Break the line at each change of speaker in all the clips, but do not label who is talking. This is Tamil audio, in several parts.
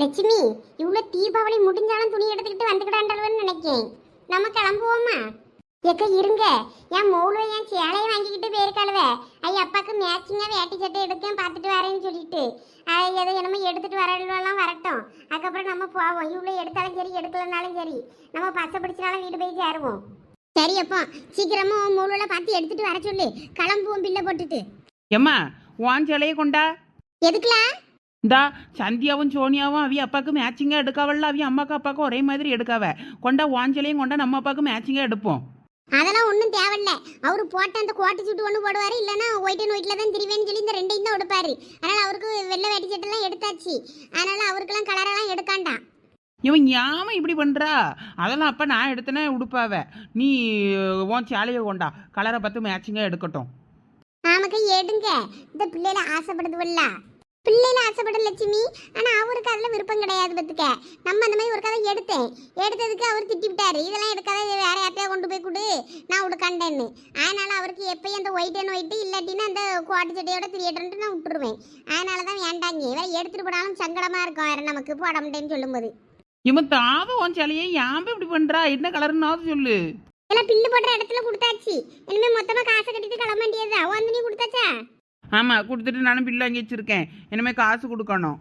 லட்சுமி இவ்வளோ தீபாவளி முடிஞ்சாலும் துணி எடுத்துக்கிட்டு வந்துக்கிட்டாண்டல்வன்னு நினைக்கேன். நம்ம கிளம்புவோமா? எக்க இருங்க. என் மௌல என் சேலையை வாங்கிக்கிட்டு போயிருக்காளுவ. ஐயா அப்பாவுக்கு மேட்சிங்காக வேட்டி சட்டை எடுக்கேன் பார்த்துட்டு வரேன்னு சொல்லிட்டு. அது எதை என்னமோ எடுத்துட்டு வரலாம் வரட்டும். அதுக்கப்புறம் நம்ம போவோம். இவ்வளோ எடுத்தாலும் சரி எடுக்கலனாலும் சரி. நம்ம பசை பிடிச்சினாலும் வீடு போய் சேருவோம். சரி அப்போ சீக்கிரமா உன் மௌலில் பார்த்து எடுத்துட்டு வர சொல்லு. கிளம்புவோம் பில்லை போட்டுட்டு.
எம்மா உன் சிலையை கொண்டா.
எதுக்குலாம்
இந்தா சந்தியாவும் சோனியாவும் அவிய அப்பாவுக்கு மேட்சிங்காக எடுக்காவல்ல? அவிய அம்மாக்கு அப்பாவுக்கும் ஒரே மாதிரி எடுக்காவ? கொண்டா உன் சிலையும் கொண்டா நம்ம அப்பாவுக்கு மேட்சிங்காக எடுப்போம்.
அதெல்லாம் ஒன்றும் தேவையில்ல. அவரு போட்ட அந்த கோட்டை சுட்டு ஒன்று போடுவார் இல்லைன்னா ஒயிட் அண்ட் ஒயிட்டில் தான் திரிவேன்னு சொல்லி இந்த ரெண்டையும் தான் எடுப்பாரு அதனால் அவருக்கு வெள்ளை வேட்டி சட்டெல்லாம் எடுத்தாச்சு. அதனால் அவருக்கெல்லாம் கலரெல்லாம் எடுக்காண்டாம்
இவன் ஏமா இப்படி பண்ணுறா அதெல்லாம் அப்போ நான் எடுத்தேனே உடுப்பாவ. நீ உன் சேலையை கொண்டா. கலரை பார்த்து மேட்சிங்காக எடுக்கட்டும்.
ஆமாக்கா எடுங்க. இந்த பிள்ளைல ஆசைப்படுதுவல்ல பிள்ளைல ஆசைப்பட லட்சுமி. ஆனால் அவருக்கு அதில் விருப்பம் கிடையாது பத்துக்க. நம்ம அந்த மாதிரி ஒரு கதை எடுத்தேன். எடுத்ததுக்கு அவர் திட்டி விட்டாரு இதெல்லாம் எடுக்காத வேற யார்ட்டையா கொண்டு போய் கொடு. நான் உடுக்காண்டேன்னு அதனால அவருக்கு எப்பயும் அந்த ஒயிட் அண்ட் ஒயிட் இல்லாட்டினா அந்த கோட்டு சட்டையோட திரியட்டன்ட்டு நான் விட்டுருவேன். அதனால தான் வேண்டாங்க. வேற எடுத்துட்டு போனாலும் சங்கடமா இருக்கும். வேற நமக்கு போட மாட்டேன்னு சொல்லும்போது.
இவன் தாவ உன் சிலையை ஏன் இப்படி பண்ணுறா என்ன கலருன்னாவது சொல்லு.
எல்லாம் பில்லு போடுற இடத்துல கொடுத்தாச்சு. இனிமே மொத்தமா காசை கட்டிட்டு கிளம்ப வேண்டியதா வந்து நீ கொடுத்தாச்சா?
ஆமாம் கொடுத்துட்டு நானும் பில்லு வாங்கி வச்சிருக்கேன். இனிமேல் காசு கொடுக்கணும்.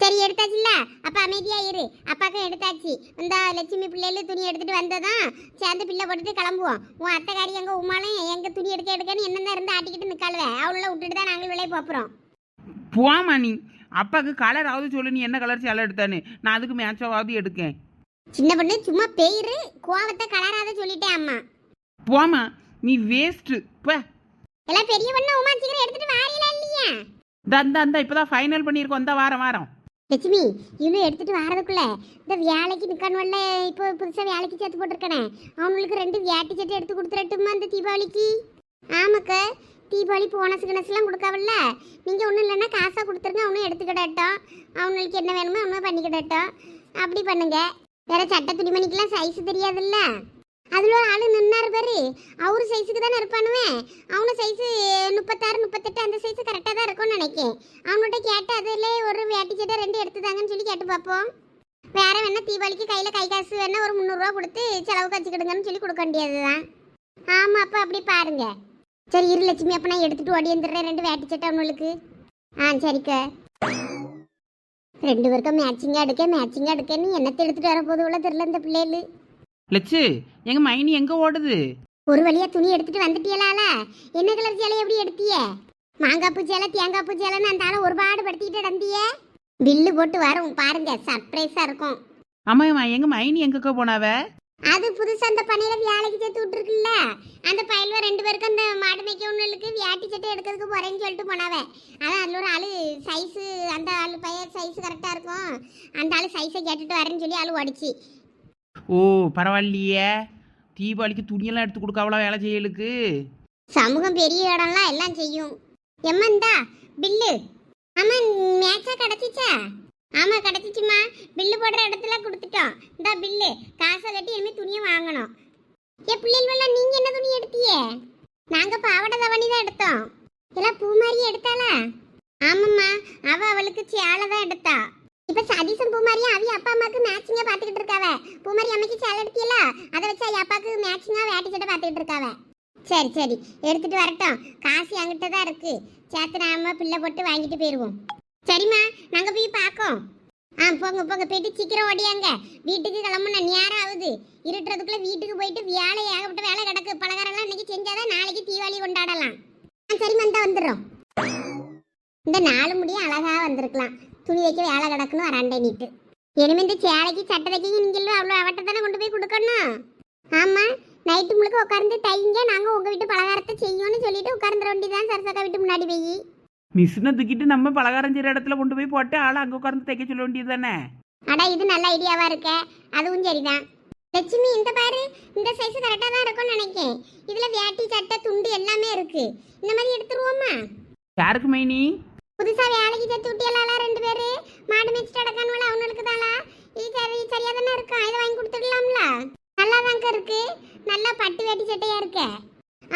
சரி எடுத்தாச்சுல்ல? அப்ப அமைதியா இரு. அப்பாக்கும் எடுத்தாச்சு. இந்த லட்சுமி பிள்ளைகள் துணி எடுத்துட்டு வந்ததான் சேர்ந்து பிள்ளை போட்டுட்டு கிளம்புவோம். உன் அத்தைக்காரி எங்க உமாலும் எங்க துணி எடுக்க எடுக்கன்னு என்னென்ன இருந்து ஆட்டிக்கிட்டு நிக்காளுவ. அவள விட்டுட்டு தான் நாங்கள் விளைய போப்புறோம்
போமா நீ. அப்பாவுக்கு கலராவது சொல்லு நீ என்ன கலர் சேலை எடுத்தான்னு. நான் அதுக்கு மேட்சாவது எடுக்கேன்.
சின்ன பொண்ணு சும்மா பெயிரு. கோவத்தை கலராத சொல்லிட்டேன் அம்மா.
போமா நீ வேஸ்ட்டு பே.
எல்லாம் பெரிய பொண்ணு உமா சீக்கிரம் எடுத்துட்டு வாரீங்களா இல்லையா?
தந்தா அந்த இப்போதான் ஃபைனல் பண்ணியிருக்கோம். இந்த வாரம் வாரம்.
லட்சுமி இவனும் எடுத்துட்டு வரதுக்குள்ள இந்த வேலைக்கு நிக்கணும்ல இப்போ புதுசா வேலைக்கு சேர்த்து போட்டிருக்கனே. அவங்களுக்கு ரெண்டு வேட்டி சட்டை எடுத்து கொடுத்துடட்டுமா இந்த தீபாவளிக்கு? ஆமாக்கா தீபாவளி போனஸ் கிணஸ்லாம் கொடுக்காவல்ல? நீங்க ஒன்றும் இல்லைன்னா காசா கொடுத்துருங்க அவனும் எடுத்துக்கிடட்டும். அவங்களுக்கு என்ன வேணுமோ அவனும் பண்ணிக்கிடட்டும். அப்படி பண்ணுங்க. வேற சட்டை துணிமணிக்கெல்லாம் சைஸ் தெரியாதுல்ல? அதில் ஒரு ஆளு நின்னார் பாரு. அவரு சைஸுக்கு தானே இருப்பானுவேன் அவனு சைஸு முப்பத்தாறு முப்பத்தெட்டு அந்த சைஸு கரெக்டாக தான் இருக்கும்னு நினைக்கேன். அவன்கிட்ட கேட்டு அதில் ஒரு வேட்டி சட்டை ரெண்டு எடுத்துதாங்கன்னு சொல்லி கேட்டு பார்ப்போம். வேற வேணா தீபாவளிக்கு கையில் கை காசு வேணா ஒரு முந்நூறுரூவா கொடுத்து செலவுக்கு வச்சுக்கிடுங்கன்னு சொல்லி கொடுக்க வேண்டியது தான் ஆமாம் அப்போ அப்படி பாருங்க. சரி இரு லட்சுமி அப்போ நான் எடுத்துட்டு ஓடி வந்துடுறேன் ரெண்டு வேட்டி சட்டை அவனுக்கு ஆ சரிக்கா. ரெண்டு பேருக்கும் மேட்சிங்காக எடுக்க மேட்சிங்காக எடுக்கன்னு என்னத்தை எடுத்துகிட்டு வர போதும் தெரில இந்த பிள்ளைகள்.
லட்சு எங்க மைனி எங்க ஓடுது?
ஒரு வழியா துணி எடுத்துட்டு வந்துட்டியலால? என்ன கலர் சேலை எப்படி எடுத்திய? மாங்காய் பூ சேலை தேங்காய் பூ சேலைன்னு அந்த ஆளை ஒரு பாடு படுத்திக்கிட்டு நடந்திய? பில்லு போட்டு வரும். பாருங்க சர்ப்ரைஸா இருக்கும்.
ஆமாம்மா எங்க மைனி எங்கக்கா போனாவ?
அது புதுசா அந்த பனையில வேலைக்கு சேர்த்து விட்டுருக்குல்ல? அந்த பயல்வ ரெண்டு பேருக்கும் அந்த மாடு மேய்க்க ஒண்ணுக்கு வேட்டி சட்டை எடுக்கிறதுக்கு போறேன்னு சொல்லிட்டு போனாவ. அதான் அதுல ஒரு ஆளு சைஸ் அந்த ஆளு பையன் சைஸ் கரெக்டா இருக்கும். அந்த ஆளு சைஸை கேட்டுட்டு வரேன்னு சொல்லி ஆளு ஓடிச்சு.
ஓ பரவாயில்லையே. தீபாவளிக்கு துணியெல்லாம் எடுத்து கொடுக்க அவ்வளோ வேலை செய்யலுக்கு?
சமூகம் பெரிய இடம்லாம் எல்லாம் செய்யும். எம்மந்தா பில்லு. ஆமா மேட்சா கிடைச்சிச்சா? ஆமா கிடச்சிச்சுமா பில்லு போடுற இடத்துல கொடுத்துட்டோம். இந்தா பில்லு. காசை கட்டி இனிமே துணியை வாங்கணும். என் பிள்ளைகள் நீங்க என்ன துணி எடுத்தியே நாங்க பாவாடை தவணி தான் எடுத்தோம். எல்லாம் பூ மாதிரி எடுத்தாளா? ஆமாம்மா அவ அவளுக்கு சேலை தான் எடுத்தா. இப்ப சதீசன் பூமாரியும் அவி அப்பா அம்மாக்கு மேட்சிங்கா பாத்துக்கிட்டு இருக்காவ. பூமாரி அம்மைக்கு சேலை எடுத்தியல அதை வச்சு அவ அப்பாக்கு மேட்சிங்கா வேட்டி சட்டை பாத்துக்கிட்டு இருக்காவ. சரி சரி. எடுத்துட்டு வரட்டும். காசு என்கிட்ட தான் இருக்கு. சேர்த்து நாம பிள்ளை போட்டு வாங்கிட்டு போயிடுவோம் சரிம்மா நாங்க போய் பார்க்கோம். ஆ போங்க போங்க. போயிட்டு சீக்கிரம் ஓடியாங்க வீட்டுக்கு கிளம்புன நேரம் ஆகுது. இருட்டுறதுக்குள்ள வீட்டுக்கு போயிட்டு வேலை ஏகப்பட்ட வேலை கிடக்கு. பலகாரம்லாம் இன்னைக்கு செஞ்சாதான் நாளைக்கு தீபாவளி கொண்டாடலாம். ஆ சரிம்மா இந்த வந்துடுறோம். இந்த நாலு முடியும் அழகா வந்திருக்கலாம். துணி வைக்க வேலை கிடக்குன்னு வராண்டே நீட்டு. இனிமே இந்த சேலைக்கு சட்டை தைக்க நீங்களும் அவ்வளோ அவட்ட தானே கொண்டு போய் கொடுக்கணும். ஆமா நைட்டு முழுக்க உட்கார்ந்து தைங்க நாங்க உங்க வீட்டு பலகாரத்தை செய்யோம்னு சொல்லிட்டு உட்கார்ந்துட வேண்டியதான் சரசக்கா வீட்டு முன்னாடி போய்.
மிஷினை தூக்கிட்டு நம்ம பலகாரம் செய்கிற இடத்துல கொண்டு போய் போட்டு ஆளை அங்கே உட்கார்ந்து தைக்க சொல்ல வேண்டியது தானே?
அடா இது நல்ல ஐடியாவா இருக்க. அதுவும் சரிதான். லட்சுமி இந்த பாரு இந்த சைஸ் கரெக்டா தான் இருக்கும்னு நினைக்கேன். இதுல வேட்டி சட்டை துண்டு எல்லாமே இருக்கு. இந்த மாதிரி எடுத்துருவோமா?
யாருக்கு மைனி?
புதுசா வேலைக்கு சேர்த்து விட்டியலால ரெண்டு பேரு? மாடு மேய்ச்சிட்டு அடக்கானுவல அவனுக்கு தாளா இது சரி சரியா தானே இருக்கும் இதை வாங்கி கொடுத்துடலாம்ல? நல்லா தாங்க இருக்கு. நல்லா பட்டு வேட்டி சட்டையா இருக்க.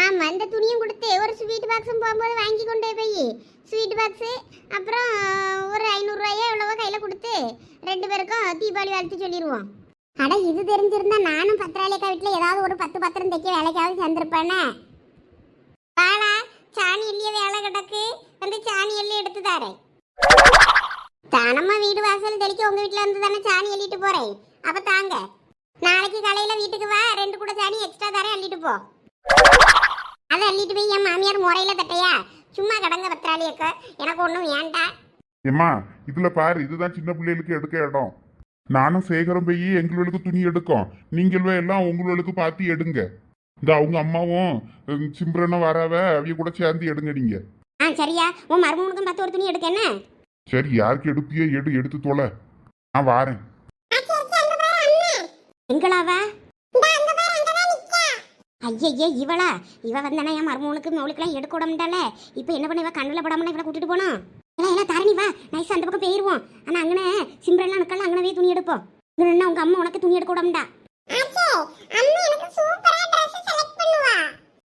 ஆமா இந்த துணியும் கொடுத்து ஒரு ஸ்வீட் பாக்ஸும் போகும்போது வாங்கி கொண்டு போய் ஸ்வீட் பாக்ஸு அப்புறம் ஒரு ஐநூறுரூவாயோ எவ்வளவோ கையில் கொடுத்து
ரெண்டு பேருக்கும் தீபாவளி வாழ்த்து சொல்லிடுவோம் அட இது தெரிஞ்சிருந்தா நானும் பத்திராளியக்கா வீட்டில் ஏதாவது ஒரு பத்து பத்திரம் தைக்க வேலைக்காவது சேர்ந்துருப்பேனே. சாணி எல்லிய வேலை கிடக்கு. வந்து சாணி எல்லி எடுத்து தாரேன். தானம்மா வீடு வாசல் தெளிக்க உங்க வீட்ல இருந்து தானே சாணி அள்ளிட்டு போறேன். அப்ப தாங்க. நாளைக்கு காலையில வீட்டுக்கு வா ரெண்டு கூட சாணி எக்ஸ்ட்ரா தரேன் அள்ளிட்டு போ. அதை அள்ளிட்டு போய் என் மாமியார் முறையில தட்டையா? சும்மா கடங்க பத்திராளி எனக்கு ஒன்றும் வேண்டாம்.
ஏம்மா இதுல பாரு இதுதான் சின்ன பிள்ளைகளுக்கு எடுக்க இடம். நானும் சேகரம் போய் எங்களுக்கு துணி எடுக்கும். நீங்களும் எல்லாம் உங்களுக்கு பார்த்து எடுங்க. இந்த அவங்க அம்மாவும் சிம்ரனும் வராவ அவிய கூட சேர்ந்து எடுங்க நீங்க
ஆ சரியா. உன் மருமகனுக்கும் பத்து ஒரு துணி எடுக்க என்ன?
சரி யாருக்கு எடுப்பியோ எடு எடுத்து தொலை. நான் வாரேன்.
எங்களாவா? ஐயே இவளா. இவ வந்தானே என் மருமகனுக்கு மவுளுக்கெல்லாம் எடுக்க விடமுட்டால இப்போ என்ன பண்ண இவ? கண்ணில் படாமலாம் இவளை கூட்டிட்டு போனோம் எல்லாம் எல்லாம் தாரணி வா. நைஸ் அந்த பக்கம் போயிருவோம். ஆனா அங்கனே சிம்ரன்லாம் நிக்கல அங்கனே போய் துணி எடுப்போம். இங்க உங்க அம்மா உனக்கு துணி எடுக்க விடமுட்டா.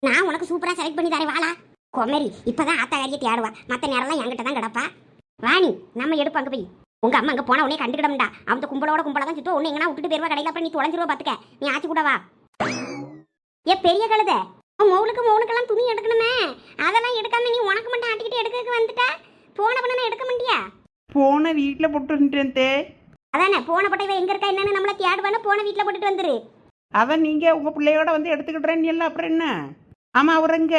நான் உனக்கு சூப்பரா செலக்ட் பண்ணி தரேன் வாளா கொமரி இப்பதான் ஆத்தாக்காரியை தேடுவா. மத்த நேரம்லாம் என்கிட்ட தான் கிடப்பா. வாணி நம்ம எடுப்போம் அங்க போய். உங்க அம்மா அங்க போனா உடனே கண்டுக்கிடமுடா. அவன் கும்பலோட கும்பலா தான் சுத்தம் ஒண்ணு எங்கன்னா விட்டுட்டு போயிருவா கடையில அப்புறம் நீ தொலைஞ்சிருவா பாத்துக்க. நீ ஆச்சு கூட வா. ஏ பெரிய கழுத. உன் மவுளுக்கு மவுனுக்கெல்லாம் துணி எடுக்கணுமே. அதெல்லாம் எடுக்காம நீ உனக்கு மட்டும் ஆட்டிக்கிட்டு எடுக்க வந்துட்டா? போன பண்ண நான் எடுக்க மாட்டியா?
போன வீட்டில் போட்டு வந்துட்டேன்
அதானே போன பட்டை எங்க இருக்கா என்னன்னு நம்மள தேடுவானு போன வீட்டுல போட்டுட்டு வந்துரு.
அதான் நீங்கள் உங்கள் பிள்ளையோட வந்து எடுத்துக்கிட்டுறேன்னு எல்லாம் அப்புறம் என்ன? ஆமாம் அவர் எங்க?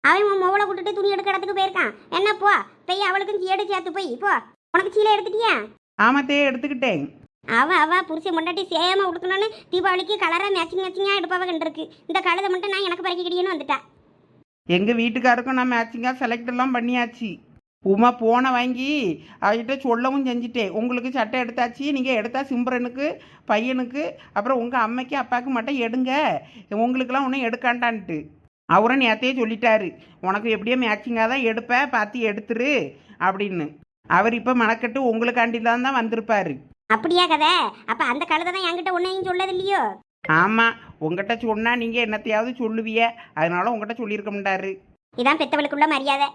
அவன் உன் மவுளை விட்டுட்டு துணி எடுக்க இடத்துக்கு போயிருக்கான். என்ன போ. போய் அவளுக்கும் சீடு சேர்த்து போய். போ. உனக்கு சீலை எடுத்துட்டியா?
ஆமாத்தே எடுத்துக்கிட்டேன்.
அவ அவ புருஷன் முண்டாட்டி சேமா உடுக்கணும்னு தீபாவளிக்கு கலரா மேட்சிங் மேட்சிங்கா எடுப்பாவ கண்டிருக்கு இந்த கழுதை மட்டும் நான் எனக்கு பறக்கிக்கிடியன்னு வந்துட்டா.
எங்கள் வீட்டுக்காருக்கும் நான் மேட்சிங்காக செலக்ட் எல்லாம் பண்ணியாச்சு. உமா போனை வாங்கி அவகிட்ட சொல்லவும் செஞ்சுட்டேன் உங்களுக்கு சட்டை எடுத்தாச்சு நீங்கள் எடுத்தா சிம்ரனுக்கு பையனுக்கு அப்புறம் உங்கள் அம்மைக்கு அப்பாவுக்கு மட்டும் எடுங்க. உங்களுக்கெல்லாம் ஒன்றும் எடுக்காண்டான்ட்டு. அவரும் நேத்தையே சொல்லிட்டாரு. உனக்கு எப்படியோ மேட்சிங்காக தான் எடுப்பேன் பார்த்து எடுத்துரு அப்படின்னு. அவர் இப்போ மனக்கட்டு உங்களுக்காண்டி தான் தான் வந்திருப்பாரு.
அப்படியா கதை? அப்ப அந்த கழுதை தான் என்கிட்ட ஒன்னையும் சொல்லது இல்லையோ
ஆமாம் உங்ககிட்ட சொன்னால் நீங்கள் என்னத்தையாவது சொல்லுவிய. அதனால உங்ககிட்ட சொல்லியிருக்க மாட்டாரு.
இதான் பெத்தவளுக்குள்ள மரியாதை.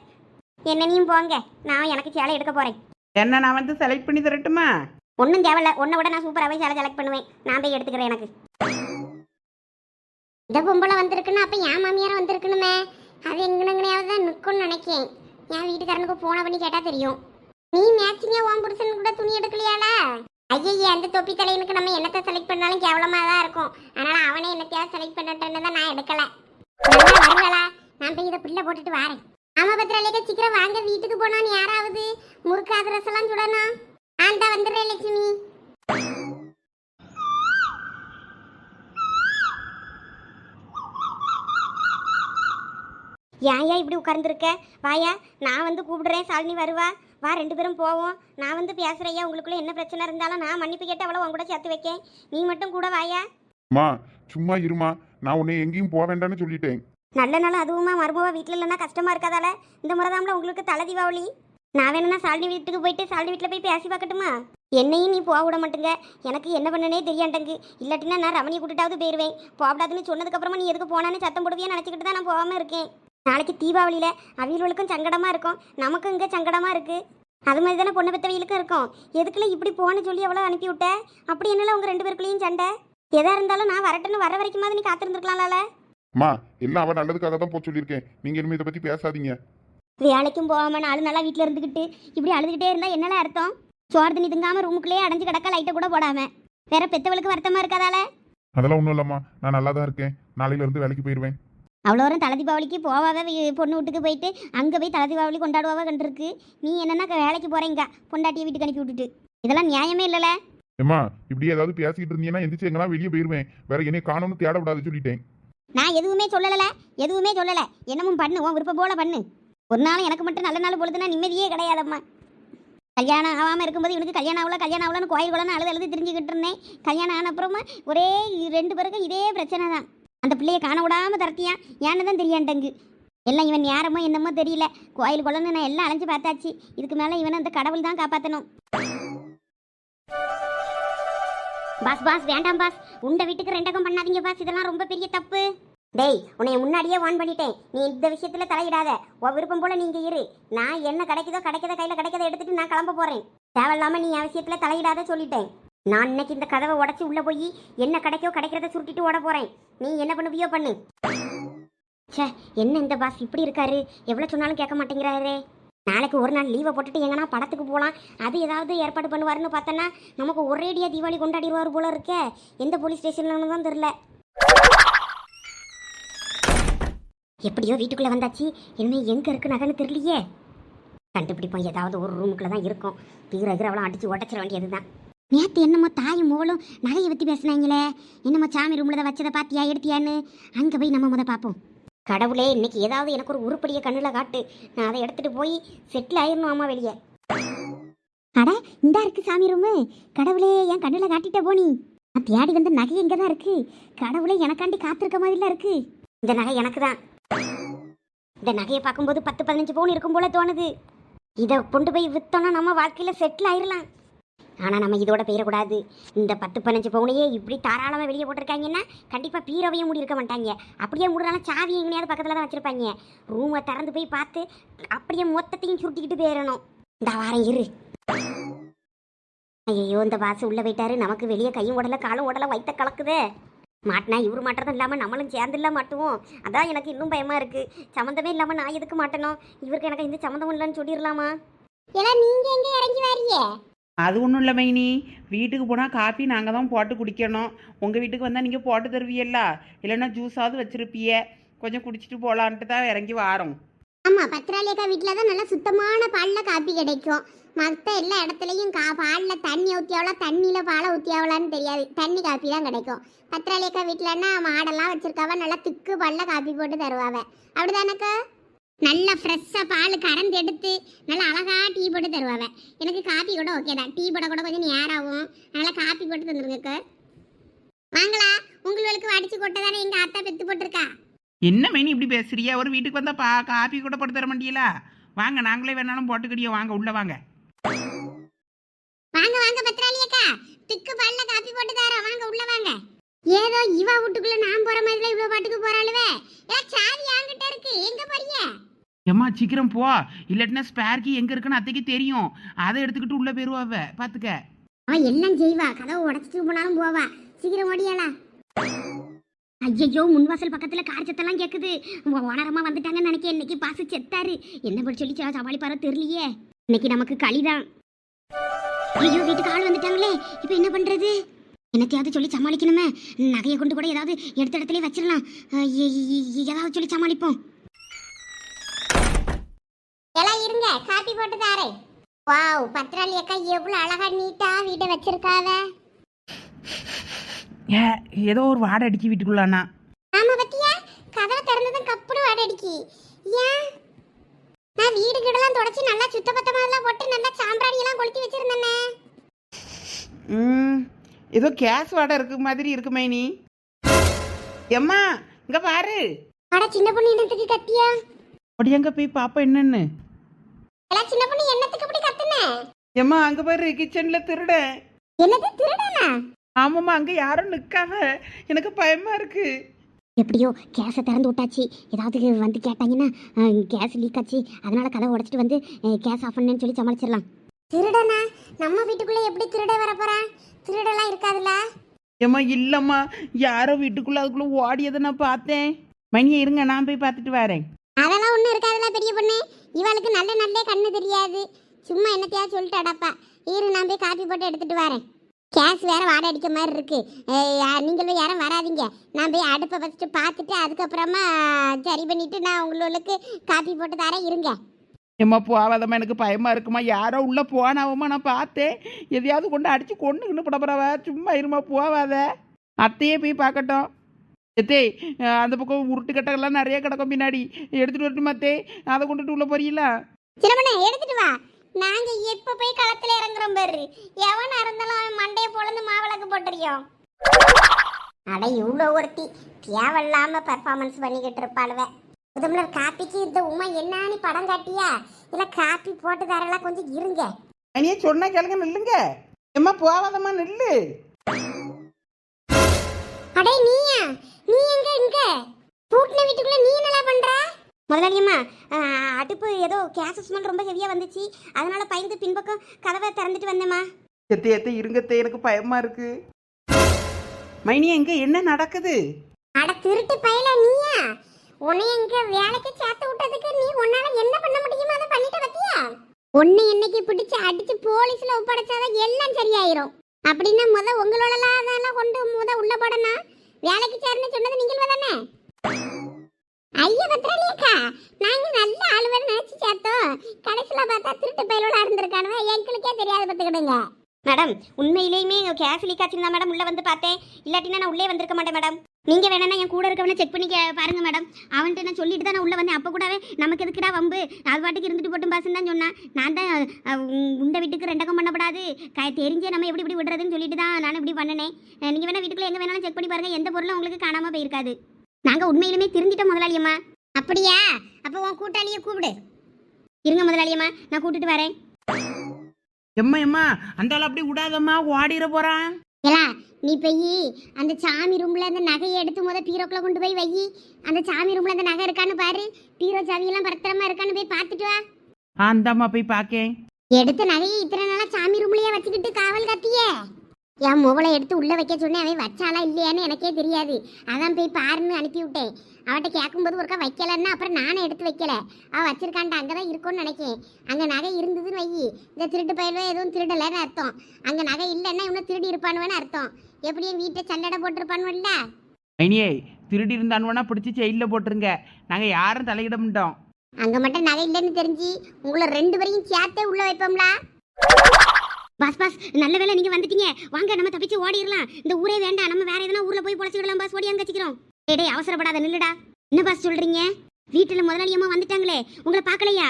என்னனையும் போங்க. நான் எனக்கு சேலை எடுக்க போறேன்.
என்ன நான் வந்து செலக்ட் பண்ணி தரட்டுமா?
ஒன்றும் தேவையில்ல. உன்னை விட நான் சூப்பராகவே சேலை செலக்ட் பண்ணுவேன். நான் போய் எடுத்துக்கிறேன் எனக்கு. இந்த பொம்பளை வந்திருக்குன்னு அப்ப என் மாமியார் வந்திருக்கணுமே. அது எங்கனங்கனையாவது தான் நிற்கும்னு நினைக்கேன். என் வீட்டுக்காரனுக்கு போன பண்ணி கேட்டா தெரியும். நீ மேட்சிங்கா உன் புருஷன் கூட துணி எடுக்கலையால ஐயே அந்த தொப்பி தலைவனுக்கு நம்ம என்னத்தை செலக்ட் பண்ணாலும் கேவலமா தான் இருக்கும். அதனால அவனே என்னத்தையாவது செலக்ட் பண்ணட்டுன்னு தான் நான் எடுக்கல. நான் போய் இதை பிள்ளை போட்டுட்டு வரேன். ஆமா பத்திராளிக்க சீக்கிரம் வாங்க. வீட்டுக்கு போனான்னு யாராவது முறுக்கு அதிரசெல்லாம் சுடணும். ஆண்டா வந்துடுறேன் லட்சுமி. ஏன்யா இப்படி உட்கார்ந்துருக்க? வாயா நான் வந்து கூப்பிடுறேன். சாலினி வருவா. வா ரெண்டு பேரும் போவோம். நான் வந்து பேசுறையா உங்களுக்குள்ள என்ன பிரச்சனை இருந்தாலும் நான் மன்னிப்பு கேட்டு அவ்வளோ உன் கூட சேர்த்து வைக்கேன். நீ மட்டும் கூட வாயா.
அம்மா சும்மா இருமா. நான் உன்னை எங்கேயும் போக வேண்டாம்னு சொல்லிட்டேன்.
நல்ல நாள் அதுவுமா மருமவ வீட்டில் இல்லைன்னா கஷ்டமாக இருக்காதால? இந்த முறை தான்ல உங்களுக்கு தலை தீபாவளி. நான் வேணும்னா சாலினி வீட்டுக்கு போயிட்டு சாலினி வீட்டில் போய் பேசி பார்க்கட்டுமா? என்னையும் நீ போக விட மாட்டேங்க. எனக்கு என்ன பண்ணனே தெரியாண்டங்கு. இல்லாட்டினா நான் ரமணியை கூட்டிட்டாவது போயிடுவேன் போகக்கூடாதுன்னு சொன்னதுக்கப்புறமா நீ எதுக்கு போனான்னு சத்தம் போடுவியா நினச்சிக்கிட்டு தான் நான் போகாமல் இருக்கேன். நாளைக்கு தீபாவளியில் அவியல்களுக்கும் சங்கடமாக இருக்கும். நமக்கும் இங்கே சங்கடமாக இருக்குது அது மாதிரி தானே பொண்ணு பெற்றவங்களுக்கும் இருக்கும். எதுக்குள்ள இப்படி போகணும்னு சொல்லி எவ்வளோ அனுப்பி விட்ட அப்படி என்னல உங்கள் ரெண்டு பேருக்குள்ளேயும் சண்டை? எதாக இருந்தாலும் நான் வரட்டுன்னு வர வரைக்குமாவது நீ காத்திருந்துருக்கலாம்ல
அம்மா எல்லாம் அவன் நல்லதுக்காக தான் போக சொல்லியிருக்கேன். நீங்க இனிமே இதை பத்தி பேசாதீங்க.
வேலைக்கும் போகாம நாலு நாளா வீட்டில் இருந்துக்கிட்டு இப்படி அழுதுகிட்டே இருந்தா என்னல அர்த்தம்? சோறு தண்ணி திங்காம ரூமுக்குள்ளேயே அடைஞ்சு கிடக்க லைட்டை கூட போடாம. வேற பெத்தவளுக்கு வருத்தமா இருக்காதால?
அதெல்லாம் ஒன்றும் இல்லைம்மா. நான் நல்லா தான் இருக்கேன். நாளையில இருந்து வேலைக்கு போயிடுவேன்
அவ்வளோ வரும் தலை தீபாவளிக்கு போவாவே பொண்ணு வீட்டுக்கு போயிட்டு அங்கே போய் தலை தீபாவளி கொண்டாடுவாவே கண்டிருக்கு. நீ என்னன்னா வேலைக்கு போறீங்க பொண்டாட்டியை வீட்டுக்கு அனுப்பி விட்டுட்டு. இதெல்லாம் நியாயமே இல்லைல்ல
ஏம்மா இப்படி ஏதாவது பேசிக்கிட்டு இருந்தீங்கன்னா எந்திரிச்சு எங்கன்னா வெளியே போயிடுவேன் வேற என்னைய காணோம்னு தேட விடாது சொல்லிட்டேன்.
நான் எதுவுமே சொல்லலை எதுவுமே சொல்லலை. என்னமும் பண்ணு உன் விருப்பம் போல பண்ணு. ஒரு நாள் எனக்கு மட்டும் நல்ல நாள் பொழுதுனா நிம்மதியே கிடையாதம்மா. கல்யாணம் ஆகாமல் இருக்கும்போது இவனுக்கு கல்யாணம் ஆகல கல்யாணம் ஆகலன்னு கோயில் குளம்னு அழுது அழுது தெரிஞ்சுக்கிட்டு இருந்தேன். கல்யாணம் ஆன அப்புறமா ஒரே ரெண்டு பேருக்கும் இதே பிரச்சனை தான். அந்த பிள்ளையை காண விடாம தரத்தியான். ஏன்னு தான் தெரியாண்டங்கு எல்லாம் இவன் நேரமோ என்னமோ தெரியல. கோயில் குளம்னு நான் எல்லாம் அலைஞ்சு பார்த்தாச்சு. இதுக்கு மேலே இவனை அந்த கடவுள் தான் காப்பாற்றணும் பாஸ் பாஸ் வேண்டாம் பாஸ். உண்ட வீட்டுக்கு ரெண்டகம் பண்ணாதீங்க பாஸ். இதெல்லாம் ரொம்ப பெரிய தப்பு. டேய் உன்னை முன்னாடியே வான் பண்ணிட்டேன். நீ இந்த விஷயத்துல தலையிடாத. உன் விருப்பம் போல நீங்க இரு. நான் என்ன கிடைக்குதோ கிடைக்கிறத கையில கிடைக்கிறத எடுத்துட்டு நான் கிளம்ப போறேன்.
தேவையில்லாம நீ என் விஷயத்துல தலையிடாத சொல்லிட்டேன். நான் இன்னைக்கு இந்த கதவை உடச்சி உள்ள போய் என்ன கிடைக்கோ கிடைக்கிறத சுருட்டிட்டு ஓட போறேன். நீ என்ன பண்ணுவியோ பண்ணு. ச்சே என்ன இந்த பாஸ் இப்படி இருக்காரு? எவ்வளவு சொன்னாலும் கேட்க மாட்டேங்கிறாரே. நாளைக்கு ஒரு நாள் லீவை போட்டுட்டு எங்கன்னா படத்துக்கு போகலாம் அது ஏதாவது ஏற்பாடு பண்ணுவாருன்னு பார்த்தோன்னா நமக்கு ஒரேடியா தீபாவளி கொண்டாடிடுவார் போல இருக்கே. எந்த போலீஸ் ஸ்டேஷன்லன்னு தான் தெரில எப்படியோ வீட்டுக்குள்ளே வந்தாச்சு. இனிமேல் எங்கே இருக்கு நகைன்னு தெரியலையே. கண்டுபிடிப்போம். ஏதாவது ஒரு ரூமுக்குள்ளே தான் இருக்கும். பீரை எதிரவெல்லாம் அடித்து உடச்சிட வேண்டியதுதான். நேற்று என்னமோ தாயும் மோளும் நகையை பற்றி பேசுனாங்களே. என்னமோ சாமி ரூமில் தான் வச்சதை பார்த்தியா எடுத்தியான்னு. அங்கே போய் நம்ம முத பார்ப்போம். கடவுளே இன்னைக்கு ஏதாவது எனக்கு ஒரு உருப்படியை கண்ணில் காட்டு. நான் அதை எடுத்துட்டு போய் செட்டில் ஆயிடணும் அம்மா வெளியே. அட இந்தா இருக்கு சாமி ரூமு கடவுளே என் கண்ணில் காட்டிட்ட போனி. நான் தேடி வந்த நகை எங்கே தான் இருக்கு. கடவுளே எனக்காண்டி காத்திருக்க மாதிரிலாம் இருக்கு. இந்த நகை எனக்கு தான் இந்த நகையை பார்க்கும்போது பத்து பதினஞ்சு பவுன் இருக்கும் போல தோணுது. இதை கொண்டு போய் விற்றோன்னா நம்ம வாழ்க்கையில் செட்டில் ஆயிடலாம் ஆனால் நம்ம இதோட பெயரக்கூடாது இந்த பத்து பதினஞ்சு பவுனையே இப்படி தாராளமாக வெளியே போட்டிருக்காங்கன்னா கண்டிப்பாக பீரோவையும் மூடி இருக்க மாட்டாங்க. அப்படியே மூடுறாலும் சாவி எங்கேயாவது பக்கத்தில் தான் வச்சுருப்பாங்க. ரூமை திறந்து போய் பார்த்து அப்படியே மொத்தத்தையும் சுருட்டிக்கிட்டு போயிடணும். இந்த வாரம் இரு. ஐயோ இந்த பாசு உள்ளே போயிட்டாரு. நமக்கு வெளியே கையும் உடல காலும் உடல வைத்த கலக்குதே. மாட்டினா இவர் மாட்டுறதும் இல்லாமல் நம்மளும் சேர்ந்துல மாட்டுவோம். அதான் எனக்கு இன்னும் பயமா இருக்கு. சம்மந்தமே இல்லாமல் நான் எதுக்கு மாட்டணும்? இவருக்கு எனக்கு இந்த சம்மந்தம் இல்லைன்னு சொல்லிடலாமா? ஏன்னா நீங்க எங்கே இறங்கி வரீங்க?
அது ஒன்றும் இல்லை மைனி. வீட்டுக்கு போனால் காஃபி நாங்கள் தான் போட்டு குடிக்கணும். உங்கள் வீட்டுக்கு வந்தால் நீங்கள் போட்டு தருவியல்ல? இல்லைன்னா ஜூஸாவது வச்சுருப்பிய. கொஞ்சம் குடிச்சிட்டு போகலான்ட்டு தான் இறங்கி வாரோம்.
ஆமாம் பத்திராளியக்கா வீட்டில் தான் நல்லா சுத்தமான பாலில் காப்பி கிடைக்கும். மற்ற எல்லா இடத்துலையும் கா பாலில் தண்ணி ஊற்றியாவளா தண்ணியில் பாலை ஊற்றியாவலான்னு தெரியாது. தண்ணி காப்பி தான் கிடைக்கும். பத்திராளியக்கா வீட்டிலன்னா மாடெல்லாம் வச்சுருக்காவ நல்லா திக்கு பாலில் காப்பி போட்டு தருவாவ. அப்படிதானக்கா? நல்லா ஃப்ரெஷ்ஷாக பால் கறந்து எடுத்து நல்லா அழகா டீ போட்டு தருவாவ எனக்கு காப்பி கூட ஓகே தான். டீ போட கூட கொஞ்சம் நேராகும் நல்லா காப்பி போட்டு தந்துருங்கக்கா வாங்களா உங்களுக்கு வடிச்சு கொட்டை தானே எங்கள் அத்தா பெத்து போட்டிருக்கா?
என்ன மைனி இப்படி பேசுறியா? ஒரு வீட்டுக்கு வந்தால் பா காஃபி கூட போட்டு தர மாட்டீங்களா? வாங்க நாங்களே வேணாலும் போட்டுக்கிடியோ. வாங்க உள்ளே வாங்க.
வாங்க வாங்க பத்ராளி அக்கா. திக்கு பல்ல காப்பி போட்டு தரோம் வாங்க உள்ள வாங்க. ஏதோ இவா வீட்டுக்குள்ள நான் போற மாதிரில இவ்வளவு பாட்டுக்கு போறாளுவே. ஏ சாவி என்கிட்ட இருக்கு. எங்க போறீங்க?
ஏம்மா சீக்கிரம் போ. இல்லாட்டினா ஸ்பேர் கீ எங்கே இருக்குன்னு அத்தைக்கு தெரியும். அதை எடுத்துக்கிட்டு உள்ளே போயிடுவாவ பார்த்துக்க
அவ எல்லாம் செய்வா? கதவை உடச்சிட்டு போனாலும் போவா. சீக்கிரம் ஓடியாளா? ஐயோ முன்வாசல் பக்கத்துல கார் சத்தெல்லாம் கேக்குது. ஓனரமா வந்துட்டாங்கன்னு நினைக்க இன்னைக்கு பாசு செத்தாரு. என்ன பண்ணி சொல்லி சமாளிப்பாரோ தெரியலையே. இன்னைக்கு நமக்கு களிதான். ஐயோ வீட்டுக்கு ஆள் வந்துட்டாங்களே. இப்போ என்ன பண்றது? என்னத்தையாவது சொல்லி சமாளிக்கணுமே. நகையை கொண்டு கூட ஏதாவது எடுத்த இடத்துல வச்சிடலாம். ஏதாவது சொல்லி சமாளிப்போம். எல்லாம் இருங்க காப்பி போட்டு தாரேன். வாவ் பத்ராளி அக்கா எவ்வளவு அழகா நீட்டா வீட்டை வச்சிருக்காவ.
ஏ ஏதோ ஒரு வாடை அடிக்கி வீட்டுக்குள்ளானா?
ஆமா பத்தியா கதவை திறந்ததும் கப்புனு வாட அடிக்கி. ஏன்? நான் வீடு கிடலாம் தொடச்சி நல்லா சுத்தபத்தமா எல்லாம் போட்டு நல்லா சாம்பிராணி எல்லாம் கொளுத்தி வச்சிருந்தேனே.
ம் ஏதோ கேஸ் வாடை இருக்கு மாதிரி இருக்கு மைனி எம்மா இங்கே பாரு.
அட சின்ன பொண்ணு என்னத்துக்கு கத்தியா?
அப்படியங்க போய் பாப்பா என்னன்னு?
எல்லாம் சின்ன பொண்ணு என்னத்துக்கு இப்படி கத்துன?
ஏம்மா அங்கே பாரு கிச்சனில் திருடன்
என்னது திருடனா?
ஆமாம்மா அங்கே யாரும் நிற்காம எனக்கு பயமா இருக்கு.
எப்படியோ கேஸை திறந்து விட்டாச்சு. ஏதாவது வந்து கேட்டாங்கன்னா கேஸ் லீக் ஆச்சு. அதனால கதவை உடைச்சிட்டு வந்து கேஸ் ஆஃப் பண்ணேன்னு சொல்லி சமாளிச்சிடலாம். திருடனா? நம்ம வீட்டுக்குள்ள எப்படி திருட வர போறான் திருடெல்லாம் இருக்காதுல்ல
ஏம்மா இல்லைம்மா. யாரோ வீட்டுக்குள்ள அதுக்குள்ள ஓடியதை நான் பார்த்தேன். மணியை இருங்க நான் போய் பார்த்துட்டு வரேன்.
அதெல்லாம் ஒன்றும் பெரிய பொண்ணு? இவளுக்கு நல்ல நல்ல கண்ணு தெரியாது. சும்மா என்னத்தையா சொல்லிட்டு அடப்பா. இரு நான் போய் காப்பி போட்டு எடுத்துட்டு வரேன். கேஸ் வேற வாடை அடிக்க மாதிரி இருக்கு. நீங்களும் யாரும் வராதீங்க. நான் போய் அடுப்பை ஃபஸ்ட்டு பார்த்துட்டு அதுக்கப்புறமா சரி பண்ணிட்டு நான் உங்களுக்கு காப்பி போட்டு தரேன். இருங்க.
ஏம்மா போகாதம்மா எனக்கு பயமாக இருக்குமா? யாரோ உள்ளே போனாவம்மா நான் பார்த்தேன். எதையாவது கொண்டு அடித்து கொண்டுக்கின்னு படப்படவ. சும்மா இருமா போவாத அத்தையே போய் பார்க்கட்டும். எத்தே அந்த பக்கம் உருட்டு கட்டங்கள்லாம் நிறைய கிடக்கும் பின்னாடி. எடுத்துட்டு வரட்டும் அத்தே? அதை கொண்டுட்டு உள்ள போறீங்களா?
சின்னப்பண்ண எடுத்துட்டு வா. நாங்க எப்ப போய் களத்துல இறங்குறோம் பாரு. எவனா இருந்தாலும் அவன் மண்டைய பொழந்து மாவிளக்கு போட்டுறியோம் அட இவ்வளோ ஒருத்தி. தேவையில்லாம பெர்ஃபார்மன்ஸ் பண்ணிக்கிட்டு இருப்பாளுவ. முதல்வர் காப்பிக்கு இந்த உமா என்னான்னு படம் காட்டியா? இல்ல காப்பி போட்டு தரலாம் கொஞ்சம் இருங்க.
அனியே சொன்னா கேளுங்க நில்லுங்க. ஏம்மா போவாதம்மா நில்லு.
பூட்டின வீட்டுக்குள்ள நீ என்னடா பண்ற? முதலாளியம்மா அடுப்பு ஏதோ கேஸ் ஸ்மெல் ரொம்ப ஹெவியாக வந்துச்சு. அதனால பயந்து பின்பக்கம் கதவை திறந்துட்டு வந்தேம்மா.
எத்த எத்த இருங்கத்த எனக்கு பயமா இருக்கு. மைனி எங்க? என்ன நடக்குது?
அட திருட்டு பயல நீயா? உன்னை எங்க வேலைக்கு சேர்த்து விட்டதுக்கு நீ உன்னால என்ன பண்ண முடியுமோ அதை பண்ணிட்ட பத்தியா? உன்னை இன்னைக்கு பிடிச்சு அடிச்சு போலீஸ்ல ஒப்படைச்சாதான் எல்லாம் சரியாயிரும். அப்படின்னா முத உங்களோட அதெல்லாம் கொண்டு முத உள்ள போடணும்? வேலைக்கு சேர்ந்து சொன்னது நீங்கள் தானே? ஐயா பத்திரலியக்கா நாங்க நல்ல ஆளுவர் நினைச்சு சேர்த்தோம் கடைசியில பார்த்தா திருட்டு பயலோட இருந்திருக்கானுவ எங்களுக்கே தெரியாது பார்த்துக்கிடுங்க. மேடம் உண்மையிலேயுமே கேஸ் லீக் தான் மேடம் உள்ள வந்து பார்த்தேன். இல்லாட்டினா நான் உள்ளே வந்திருக்க மாட்டேன் மேடம். நீங்க வேணா என் கூட இருக்கவன செக் பண்ணி பாருங்க மேடம். அவன்கிட்ட நான் சொல்லிட்டு தான் நான் உள்ள வந்தேன். அப்போ கூடவே நமக்கு எதுக்குடா வம்பு? அது பாட்டுக்கு இருந்துட்டு போட்டும் பாசுன்னு தான் சொன்னான். நான் தான் உண்டை உண்ட வீட்டுக்கு ரெண்டகம் பண்ணப்படாது. க தெரிஞ்சே நம்ம எப்படி இப்படி விடுறதுன்னு சொல்லிட்டு தான் நான் இப்படி பண்ணினேன். நீங்க வேணா வீட்டுக்குள்ள எங்க வேணாலும் செக் பண்ணி பாருங்க. எந்த பொருளும் உங்களுக்கு காணாம போயிருக்காது. நாங்க உண்மையிலுமே திருந்திட்டோம் முதலாளியம்மா. அப்படியா? அப்போ உன் கூட்டாளியை கூப்பிடு. இருங்க முதலாளியம்மா நான் கூட்டிட்டு வரேன்.
எம்மா எம்மா அந்த ஆள் அப்படி விடாதம்மா ஓடிட போறான்.
ஏலா நீ போய் அந்த சாமி ரூம்ல அந்த நகையை எடுத்து முத பீரோக்குள்ள கொண்டு போய் வை. அந்த சாமி ரூம்ல அந்த நகை இருக்கான்னு பாரு. பீரோ சாவியெல்லாம் பத்திரமா இருக்கான்னு போய் பார்த்துட்டு வா.
ஆ இந்தாம்மா போய் பார்க்கேன்.
எடுத்த நகையை இத்தனை நாளா சாமி ரூம்லயே வச்சுக்கிட்டு காவல் கத்தியே. என் முவளை எடுத்து உள்ள வைக்க சொன்னேன். அவன் வச்சாலா இல்லையான்னு எனக்கே தெரியாது. அதான் போய் பாருன்னு அனுப்பி விட்டேன். அவட்ட கேட்கும்போது ஒருக்கா வைக்கலன்னா அப்புறம் நானே எடுத்து வைக்கல. அவ வச்சிருக்கான்ட்டு அங்கதான் இருக்கும்னு நினைக்கேன் அங்க நகை இருந்ததுன்னு வை. இந்த திருட்டு பயிர்வே எதுவும் திருடலைன்னு அர்த்தம். அங்க நகை இல்லைன்னா இவனை திருடி இருப்பானுவேன்னு அர்த்தம். எப்படியும் வீட்டை சல்லடை போட்டிருப்பானுவல்ல
மைனியே திருடி இருந்தானுவனா பிடிச்சி ஜெயிலில் போட்டுருங்க. நாங்கள் யாரும் தலையிட மாட்டோம்.
அங்க மட்டும் நகை இல்லைன்னு தெரிஞ்சு உங்களை ரெண்டு பேரையும் சேர்த்தே உள்ள வைப்போம்ல? பாஸ் பாஸ் நல்ல வேளை நீங்க வந்துட்டீங்க. வாங்க நம்ம தப்பிச்சு ஓடிடலாம். இந்த ஊரே வேண்டாம். நம்ம வேற எதனா ஊர்ல போய் பொழைச்சிடலாம் பாஸ். ஓடி அங்க வச்சுக்கிறோம். டேய் அவசரப்படாத நில்லுடா. என்ன பாஸ் சொல்றீங்க? வீட்டுல முதலாளியம்மா வந்துட்டாங்களே. உங்களை பார்க்கலையா?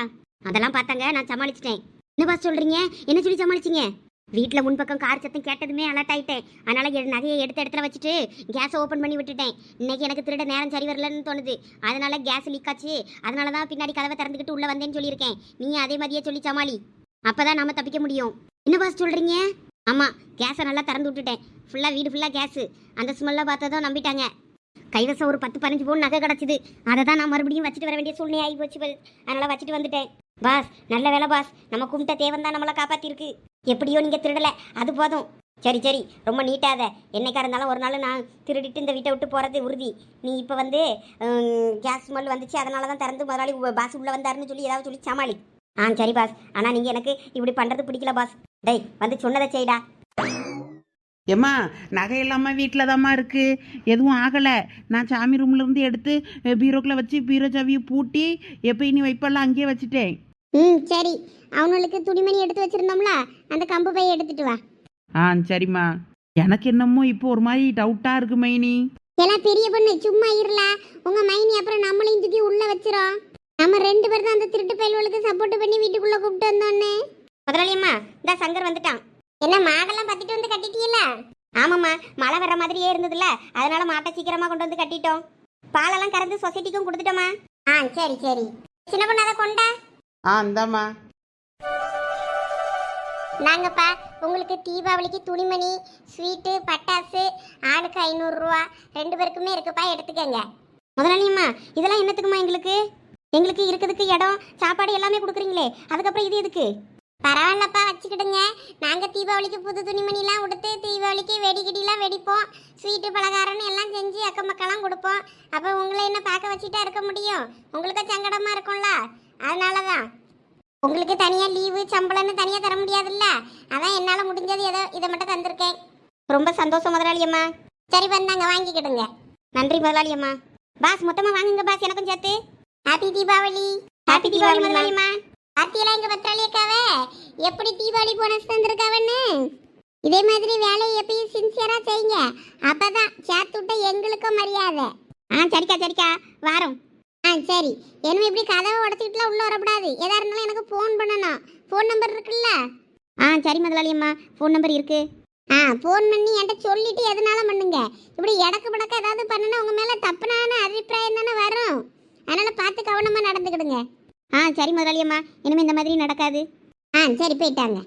அதெல்லாம் பார்த்தாங்க. நான் சமாளிச்சிட்டேன். என்ன பாஸ் சொல்றீங்க? என்ன சொல்லி சமாளிச்சீங்க? வீட்டில் முன்பக்கம் கார் சத்தம் கேட்டதுமே அலர்ட் ஆகிட்டேன் அதனால் என் நகையை எடுத்த இடத்துல வச்சுட்டு கேஸை ஓப்பன் பண்ணி விட்டுட்டேன். இன்னைக்கு எனக்கு திருட நேரம் சரி வரலன்னு தோணுது. அதனால கேஸ் லீக் ஆச்சு. அதனால தான் பின்னாடி கதவை திறந்துக்கிட்டு உள்ளே வந்தேன்னு சொல்லியிருக்கேன். நீ அதே மாதிரியே சொல்லி சமாளி. அப்பதான் நாம தப்பிக்க முடியும். என்ன பாஸ் சொல்றீங்க? ஆமா கேஸை நல்லா திறந்து விட்டுட்டேன். ஃபுல்லா வீடு ஃபுல்லா கேஸ் அந்த ஸ்மெல்ல பார்த்ததும் நம்பிட்டாங்க. கைவசம் ஒரு பத்து பதினஞ்சு பவுன் நகை கிடச்சிது. அதை தான் நான் மறுபடியும் வச்சுட்டு வர வேண்டிய சூழ்நிலை ஆகி போச்சு அதனால் அதனால வச்சுட்டு வந்துட்டேன். பாஸ் நல்ல வேலை பாஸ் நம்ம கும்பிட்ட தேவன் தான் நம்மளை காப்பாத்திருக்கு. எப்படியோ நீங்க திருடலை. அது போதும். சரி சரி. ரொம்ப நீட்டாத. என்னைக்கா இருந்தாலும் ஒரு நாள் நான் திருடிட்டு இந்த வீட்டை விட்டு போகிறது உறுதி. நீ இப்போ வந்து கேஸ் ஸ்மெல் வந்துச்சு. அதனால தான் திறந்து முதலாளி பாஸ் உள்ளே வந்தாருன்னு சொல்லி ஏதாவது சொல்லி சமாளி. ஆ சரி பாஸ். ஆனால் நீங்கள் எனக்கு இப்படி பண்ணுறது பிடிக்கல பாஸ். டேய் வந்து சொன்னதை செய்டா.
ஏம்மா நகை இல்லாமல் வீட்டில் தாம்மா இருக்கு. எதுவும் ஆகலை. நான் சாமி ரூம்ல இருந்து எடுத்து அஹ், பீரோக்குள்ள வச்சு பீரோ சாவியை பூட்டி எப்போ இனி வைப்பெல்லாம் அங்கேயே வச்சுட்டேன்.
ம் சரி. அவனுக்கு துணிமணி எடுத்து வச்சிருந்தோம்ல அந்த கம்பு பையை எடுத்துட்டு வா.
ஆ சரிம்மா. எனக்கு என்னமோ இப்போ ஒரு மாதிரி டவுட்டாக இருக்கு மைனி.
எல்லாம் பெரிய பொண்ணு சும்மா இருல உங்க மைனி அப்புறம் நம்மளையும் தூக்கி உள்ள வச்சிரும். நம்ம ரெண்டு பேர் தான் அந்த திருட்டு பயல்களுக்கு சப்போர்ட் பண்ணி வீட்டுக்குள்ள கூப்பிட்டு வந்தோன்னே. முதலாளியம்மா இந்த சங்கர் வந்துட்டான். என்ன மாடெல்லாம் பத்திட்டு வந்து கட்டிட்டீல்ல ஆமாம்மா மழை வர்ற மாதிரியே இருந்ததுல அதனால மாட்டை சீக்கிரமா கொண்டு வந்து கட்டிட்டோம். பாலெல்லாம் கறந்து சொசைட்டிக்கும் கொடுத்துட்டோமா ஆ சரி சரி. சின்ன பொண்ணு அதை கொண்டா?
ஆ இந்தாம்மா.
நாங்கப்பா உங்களுக்கு தீபாவளிக்கு துணிமணி ஸ்வீட்டு பட்டாசு ஆளுக்கு ஐநூறுரூவா ரெண்டு பேருக்குமே இருக்குப்பா எடுத்துக்கங்க. முதலாளியம்மா இதெல்லாம் என்னத்துக்குமா எங்களுக்கு? எங்களுக்கு இருக்கிறதுக்கு இடம் சாப்பாடு எல்லாமே கொடுக்குறீங்களே அதுக்கப்புறம் இது எதுக்கு? பரவாயில்லப்பா வச்சுக்கிடுங்க. நாங்கள் தீபாவளிக்கு புது துணிமணிலாம் உடுத்து தீபாவளிக்கு வெடிகிடிலாம் வெடிப்போம். ஸ்வீட்டு பலகாரம்னு எல்லாம் செஞ்சு அக்கம் பக்கம்லாம் கொடுப்போம். அப்போ உங்களை என்ன பார்க்க வச்சுட்டா இருக்க முடியும்? உங்களுக்கு சங்கடமாக இருக்கும்ல? அதனால தான் உங்களுக்கு தனியாக லீவு சம்பளம்னு தனியாக தர முடியாதுல்ல? அதான் என்னால் முடிஞ்சது ஏதோ இதை மட்டும் தந்திருக்கேன். ரொம்ப சந்தோஷம் முதலாளியம்மா சரி வந்தாங்க வாங்கிக்கிடுங்க. நன்றி முதலாளியம்மா பாஸ் மொத்தமாக வாங்குங்க பாஸ். எனக்கும் சேர்த்து. ஹாப்பி தீபாவளி ஹாப்பி தீபாவளி முதலாளியம்மா பாத்தியெல்லாம் எங்க பத்திராளியக்காவே எப்படி தீபாவளி போனஸ் தந்திருக்காவன்னு? இதே மாதிரி வேலையை எப்பயும் சின்சியரா செய்யுங்க. அப்பதான் சேர்த்து விட்ட எங்களுக்கும் மரியாதை. ஆ சரிக்கா சரிக்கா. வாரம். ஆ சரி. என்ன இப்படி கதவை உடச்சிக்கிட்டுலாம் உள்ள வரக்கூடாது. எதா இருந்தாலும் எனக்கு ஃபோன் பண்ணணும். ஃபோன் நம்பர் இருக்குல்ல? ஆ சரி முதலாளியம்மா. ஃபோன் நம்பர் இருக்கு. ஆ ஃபோன் பண்ணி என்கிட்ட சொல்லிட்டு எதுனாலும் பண்ணுங்க. இப்படி இடக்கு படக்க ஏதாவது பண்ணுனா உங்க மேல தப்புனான அபிப்பிராயம் தானே வரும். அதனால பார்த்து கவனமாக நடந்துக்கிடுங்க. ஆ சரி முதலாளியம்மா. இனிமேல் இந்த மாதிரி நடக்காது. ஆ சரி போயிட்டாங்க.